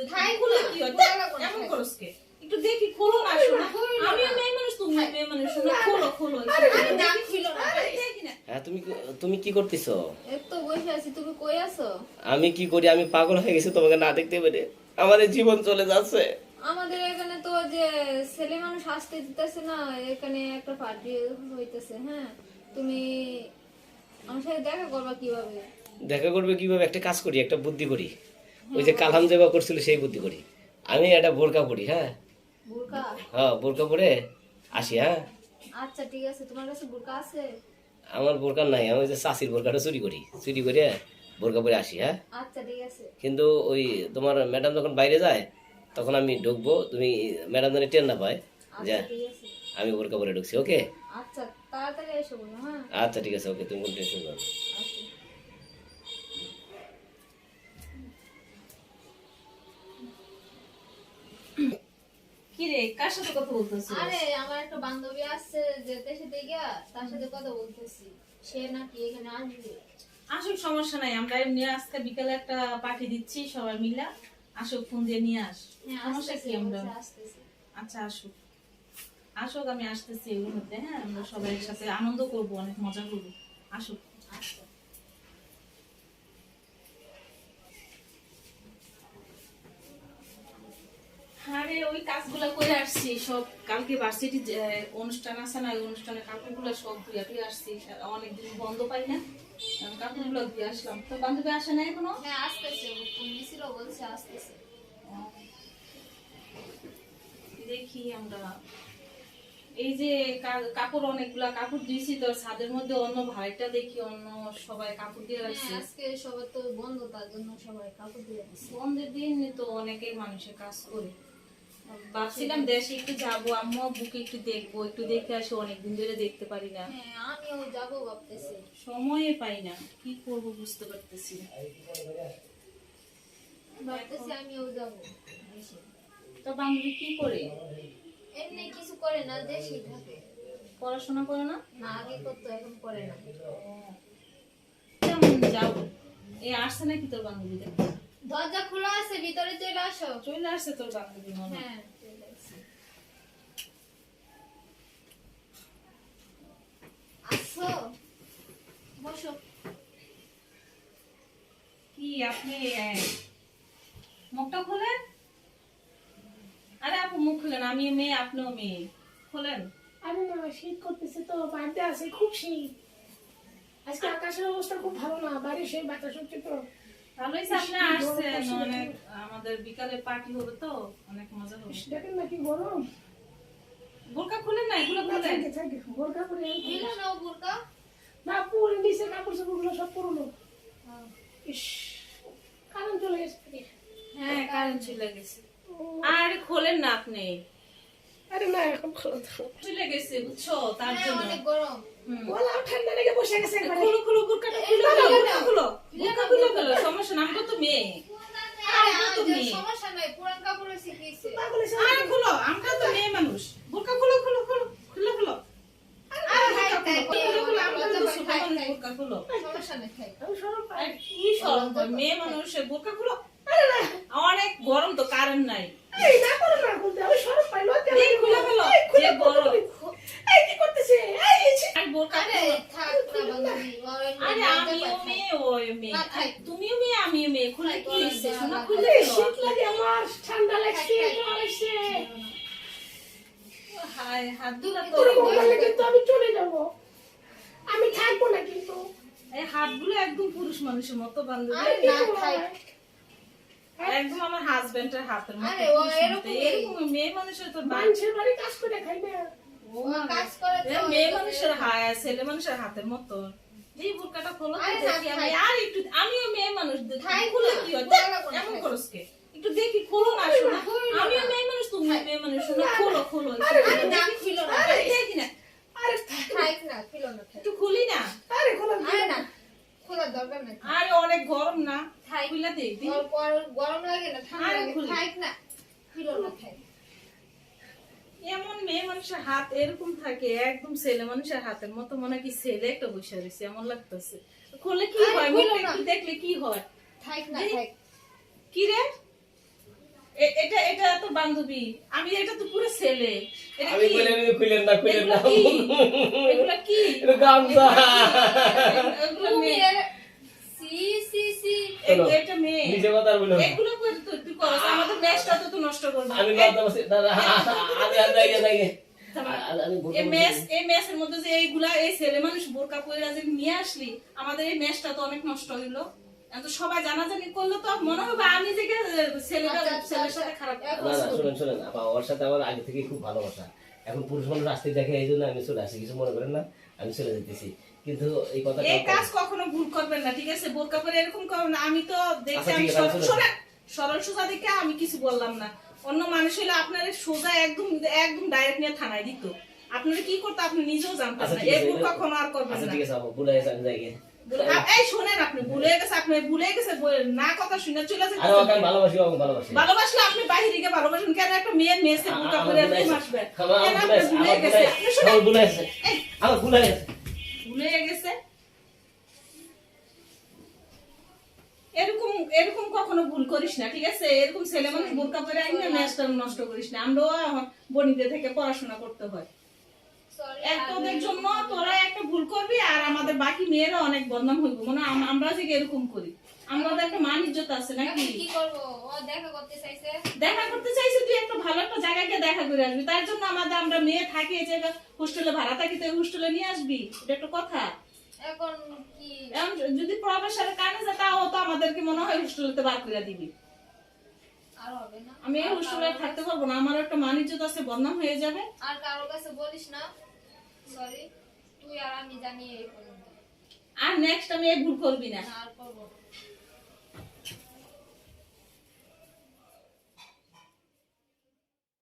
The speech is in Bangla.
কি হয়? খোলা লাগবে না, এমন করস কে? একটু দেখি খোলো না শোনা। আমিও মেয়ে মানুষ তুমি মেয়ে মানুষ শোনা খোলো খোলো আরে না ছিল না। হ্যাঁ তুমি কি- তুমি কি করতেছো? এই বসে আছি তুমি কই আছো? আমি কি করি? আমি পাগল হয়ে গেছি তোমাকে না দেখতে পেরে। আমার এই জীবন চলে যাচ্ছে। আমাদের এখানে তো যে ছেলে মানুষ আসতে দিতেছে না এখানে একটা পার্টি হইতেছে হ্যাঁ। তুমি আমার সাথে দেখা করবা কীভাবে? দেখা করবে কীভাবে? একটা কাজ করি একটা বুদ্ধি করি। ওই যে কালাম দেবা করছিল সেই বুদ্ধি করি। আমি একটা বোরকা পরি হ্যাঁ? হ্যাঁ বোরকা পরে আসি হ্যাঁ? আচ্ছা ঠিক আছে। তোমার কাছে বুরকা আছে? আমার বোরকা নাই আমি ওই যে চাষির বোরকাটা চুরি করি। চুরি করে বোরকা পরে আসি হ্যাঁ? আচ্ছা ঠিক আছে। কিন্তু ওই তোমার ম্যাডাম যখন বাইরে যায় তখন আমি ঢুকবো তুমি ম্যাডাম যেন টেন না পায় যে। আচ্ছা আছে। আমি বোরকা পরে ঢুকছি ওকে? আচ্ছা তাড়াতাড়ি এসো হ্যাঁ? আচ্ছা ঠিক আছে ওকে তুমি কোনো টেনশন করো কি রে কার সাথে কথা বলতেছিস? আরে আমার একটা বান্ধবী আসছে যেতে সেতে গিয়া তার সাথে কথা বলতেছি। সে নাকি এখানে আসবে। আসুক সমস্যা নাই আমরা এমনি আজকে বিকালে একটা পার্টি দিচ্ছি সবাই মিলে। আসুক ফোন দিয়ে নিয়ে আস। হ্যাঁ সমস্যা কি আমরা? আচ্ছা আসুক। আসুক আমি আসতেছি এগুলোর মধ্যে হ্যাঁ আমরা সবাই একসাথে আনন্দ করব অনেক মজা করব। আসুক। আচ্ছা। আরে ওই কাজগুলো করে আসছি সব কালকে ভার্সিটি অনুষ্ঠান আছে না ওই অনুষ্ঠানে কাপড়গুলো সব ধুয়ে ধুয়ে আসছি অনেকদিন বন্ধ পাই না আমি কাপড়গুলো ধুয়ে আসলাম। তো বান্ধবী আসে না এখনও? হ্যাঁ আসতেছে ও বলছে আসতেছে। দেখি আমরা। এই যে কাপড় অনেকগুলা কাপড় দিয়েছি তো ছাদের মধ্যে অন্য ভাইটা দেখি অন্য সবাই কাপড় দিয়ে রাখছে হ্যাঁ আজকে সবার তো বন্ধ তার জন্য সবাই কাপড় দিয়ে দিচ্ছে বন্ধের দিন তো অনেকেই মানুষের কাজ করে। ভাবছিলাম দেশে একটু যাব আম্মু বুকে একটু দেখব একটু দেখে আসি অনেকদিন ধরে দেখতে পারি না। হ্যাঁ আমিও যাব ভাবতেছি। সময়ে পাই না কি করব বুঝতে পারতেছি ভাবতেছি আমিও যাব দেশে। তো বান্ধবী কি করে? এমনি কিছু করে না দেশে থাকে। পড়াশোনা করে না? না আগে করতো এখন করে না। কেমন যাও? এই আসছে নাকি তোর বান্ধবী দেখ দরজা খোলা আছে ভিতরে চলে আসো। চলে আসছে তোর বান্ধবী মনে হ্যাঁ। আসো। বসো। কি আপনি মুখটা খোলেন? আরে আপু মুখ খুলেন। আমি মেয়ে আপনিও মেয়ে। খোলেন? আরে না শীত করতেছে তো বাড়িতে আছে খুব শীত। আজকে আকাশের অবস্থা খুব ভালো না বাইরে সেই বাতাস হচ্ছে তো। ভালোই আসছেন অনেক আমাদের বিকালে পার্টি হবে তো অনেক মজা হবে। দেখেন না কি গরম? বোরকা খুলেন না এগুলো থাকে বোরকা পরে আমি দিল না পুরো নিচে কাপড় চোপড়গুলো সব পুরনো হ্যাঁ। ইস কারণ চলে গেছে হ্যাঁ কারেন্ট চলে গেছে। আর খোলেন না আপনি। আরে না এখন খোলা চলে গেছে বুঝছ? তার হ্যাঁ জন্য। অনেক গরম। বলা ঠান্ডা লেগে বসে গেছে একবারে। খুলো খুলো বোরকাটা খুলো খুলো খুলো বোরকা খুলো খুলো সমস্যা না তো মেয়ে। আরে আমরা তো আমাদের মেয়ে। সমস্যা নাই পুরান কাপড় শিখিয়েছে। পাগল আরে খুলো আমরা তো মেয়ে মানুষ। বোরকা খুলো খুলো খুলো খুলো খুলো। আরে বোরকা খুলো, খুলো খুলো আমরা তো ছোট মানুষ খুলো। সমস্যা নেই খাই আমি সরম পাই। কি শরম মেয়ে মানুষের বোরকা খুলো। অনেক গরম তো কারণ নাই এই না করো না বলতে আমি সরম পাই লজ্জা এই লাগে। খুলে ফেলো এই খুলে যে ফেলো। গরম এই কি করতেছে এই এই ছি- আর বোরকা আরে খুলো থাক না বান্ধবী ও এমনি আরে লজ্জা আমিও পায়, মেয়ে ও মেয়ে না, থাক। তুমিও মেয়ে আমিও মেয়ে খুলে কি হয়েছে? শোনা খুলে শীত লাগে আমার ঠান্ডা লাগছে জ্বর আসছে হায় হাত দুলা তো কিন্তু আমি চলে যাব। আমি থাকব না কিন্তু। এই হাতগুলো একদম পুরুষ মানুষের মতো বান্ধবী। আরে না খাই একদম আমার হাজবেন্ডের হাতের মতো। আরে ও পুরুষ মতো। এরকমই। এরকম মেয়ে মানুষের তো মানুষের বাড়ি কাজ করে খাই না। ও ও কাজ করে এ তো মেয়ে মানুষের হায় ছেলে মানুষের হাতের মতো। এই বোরকাটা খোলো দেখি আমি আর একটু আমিও মেয়ে মানুষ দেখি। খুলে কি হয়? এমন করস কে? একটু দেখি খোলো না শোনা। আমিও মেয়ে মানুষ তুমি মেয়ে মানুষ শোনা। খোলো খোলো আরে। না ছিল না দেখি না। আরে থাক না ছিল না একটু খুলি না। আরে খোলা আরে না। খোলার দরকার নেই। আরে অনেক গরম না। থাক। খুলে দে দি। ওর পর গরম লাগে না ঠান্ডা লাগে। না ছিল না খাই। মেয়ে মানুষের হাত এরকম থাকে একদম ছেলে মানুষের হাতের মতো মনে কি ছেলে একটা বসে রয়েছে এমন লাগতেছে। খুললে কি হয় মুখটা একটু দেখলে কি হয়? থাক না। থাক। কি রে? বান্ধবী। আমি এটা তো পুরো ছেলে। এটা কি? কইলেন কইলেন না কইলেন না এগুলো কি? এগুলো এটা গামছা। এগুলো মেয়ে। সি সি সি। এগুলো এটা মেয়ে। নিজে কথা বলো এগুলো করে তো করছ আমাদের ম্যাচটা তো তুই নষ্ট করবি আমি আমি এই ম্যাচ এই ম্যাচের মধ্যে যে এইগুলা এই ছেলে মানুষ বোরকা পরে যে নিয়ে আসলি আমাদের এই ম্যাচটা তো অনেক নষ্ট হইল এখন তো সবাই জানাজানি করলে তো মনে হবে আমি যে ছেলেটা আচ্ছা, আচ্ছা, ছেলের সাথে আচ্ছা। খারাপ এখন না না শুনেন শুনেন আপা ওর সাথে আমার আগে থেকে খুব ভালোবাসা এখন পুরুষ মানুষ আসতে দেখে এই জন্য আমি চলে আসি কিছু মনে করেন না আমি চলে যেতেছি কিন্তু এই কথা এই কাজ কখনো ভুল করবেন না ঠিক আছে বোরকা পরে এরকম করবেন আমি তো দেখছি আচ্ছা, আমি শুনুন। সরল সোজা দেখে আমি কিছু বললাম না। অন্য মানুষ হলে আপনার সোজা একদম একদম ডাইরেক্ট নিয়ে থানায় দিত। আপনারা কি করতে আপনি নিজেও জানতেন আচ্ছা না। এই ভুল কখনো আর করবেন আচ্ছা না। ঠিক আছে আপা ভুলে গেছে আমি যাই এই শোনেন আপনি ভুলে গেছে আপনি ভুলে গেছে না কথা শুনে চলে আরে ওকে ভালোবাসি ওকে ভালোবাসি। ভালোবাসলে আপনি বাইরে গিয়ে ভালোবাসেন কেন একটা মেয়েছে কেন আপনি ভুলে গেছে? আপনি শুনেন ভুলে গেছে। আমার ভুলে গেছে। ভুলে গেছে? এরকম এরকম কখনো ভুল করিস না ঠিক আছে? এরকম ছেলে মানুষ বোরকা পরে আইন না ম্যাচটা নষ্ট করিস না। আমরাও বনিদের থেকে পড়াশোনা করতে হয়। তোদের জন্য তোরা একটা ভুল করবি আর আমাদের বাকি মেয়েরা অনেক বদনাম হইব। মানে আমরা যে এরকম করি। আমাদের একটা মান ইজ্জত আছে নাকি? কি করব? ও দেখা করতে চাইছে। দেখা করতে চাইছি তুই একটা ভালো একটা জায়গায় গিয়ে দেখা করে আসবি। তার জন্য আমাদের আমরা মেয়ে থাকি এই জায়গা হোস্টেলে ভাড়া থাকি তো হোস্টেলে নিয়ে আসবি। এটা একটা কথা। এখন কি? যদি প্রফেসরের কানে যা তাও তো আমাদেরকে মনে হয় হোস্টেলতে বার করে দিবি আমি এই হোস্টেলে থাকতে পারব না। আমার একটা মানিজ্য আছে বদনাম হয়ে যাবে। আর কারও কাছে বলিস না। সরি তুই আর আমি জানি এই আর নেক্সট আমি এই ভুল করবি না। আর করব।